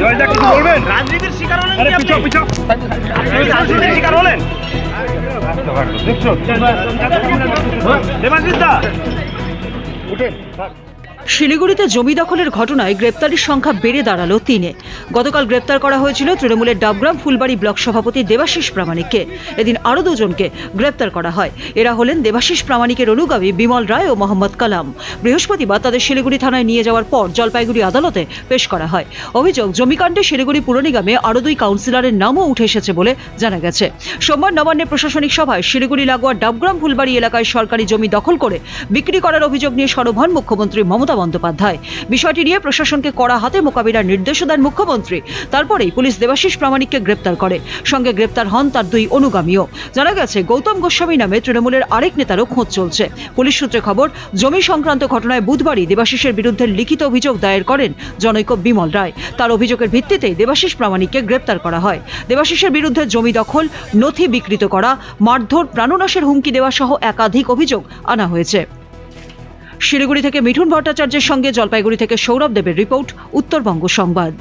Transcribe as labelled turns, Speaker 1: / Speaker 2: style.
Speaker 1: জয়দা কিছু বলবেন
Speaker 2: রাজনীতির শিকার হলেন
Speaker 1: আরে পিছো পিছো
Speaker 2: রাজনীতির শিকার হলেন?
Speaker 1: দেখছ?
Speaker 2: দেবাশিস দা।
Speaker 1: উঠেন
Speaker 3: শিলিগুড়িতে জমি দখলের ঘটনায় গ্রেপ্তারির সংখ্যা বেড়ে দাঁড়াল তিনে। গতকাল গ্রেপ্তার করা হয়েছিল তৃণমূলের ডাবগ্রাম ফুলবাড়ি ব্লক সভাপতি দেবাশিস প্রামাণিককে। এদিন আরও দুজনকে গ্রেপ্তার করা হয়। এরা হলেন দেবাশিস প্রামাণিকের অনুগামী বিমল রায় ও মোহাম্মদ কালাম। বৃহস্পতিবার তাদের শিলিগুড়ি থানায় নিয়ে যাওয়ার পর জলপাইগুড়ি আদালতে পেশ করা হয়। অভিযোগ, জমিকাণ্ডে শিলিগুড়ি পুর নিগমে আরও দুই কাউন্সিলরের নামও উঠে এসেছে বলে জানা গেছে। সোমবার নবান্নের প্রশাসনিক সভায় শিলিগুড়ি লাগোয়া ডাবগ্রাম ফুলবাড়ি এলাকায় সরকারি জমি দখল করে বিক্রি করার অভিযোগ নিয়ে সরব হন মুখ্যমন্ত্রী মমতা বন্দ্যোপাধ্যায়। বিষয়টি নিয়ে প্রশাসনকে কড়া হাতে মোকাবিলার নির্দেশও দেন মুখ্যমন্ত্রী। তারপরেই পুলিশ দেবাশিস প্রামাণিককে গ্রেপ্তার করে। সঙ্গে গ্রেপ্তার হন তার দুই অনুগামীও। জানা গেছে, গৌতম গোস্বামী নামে তৃণমূলের আরেক নেতারও খোঁজ চলছে। পুলিশ সূত্রে খবর, জমি সংক্রান্ত ঘটনায় বুধবারই দেবাশিসের বিরুদ্ধে লিখিত অভিযোগ দায়ের করেন জনৈক বিমল রায়। তার অভিযোগের ভিত্তিতেই দেবাশিস প্রামাণিককে গ্রেপ্তার করা হয়। দেবাশিসের বিরুদ্ধে জমি দখল, নথি বিকৃত করা, মারধর, প্রাণনাশের হুমকি দেওয়া সহ একাধিক অভিযোগ আনা হয়েছে। শিলিগুড়ি থেকে মিঠুন ভট্টাচার্যের সঙ্গে জলপাইগুড়ি থেকে সৌরভ দেবের রিপোর্ট উত্তরবঙ্গ সংবাদ।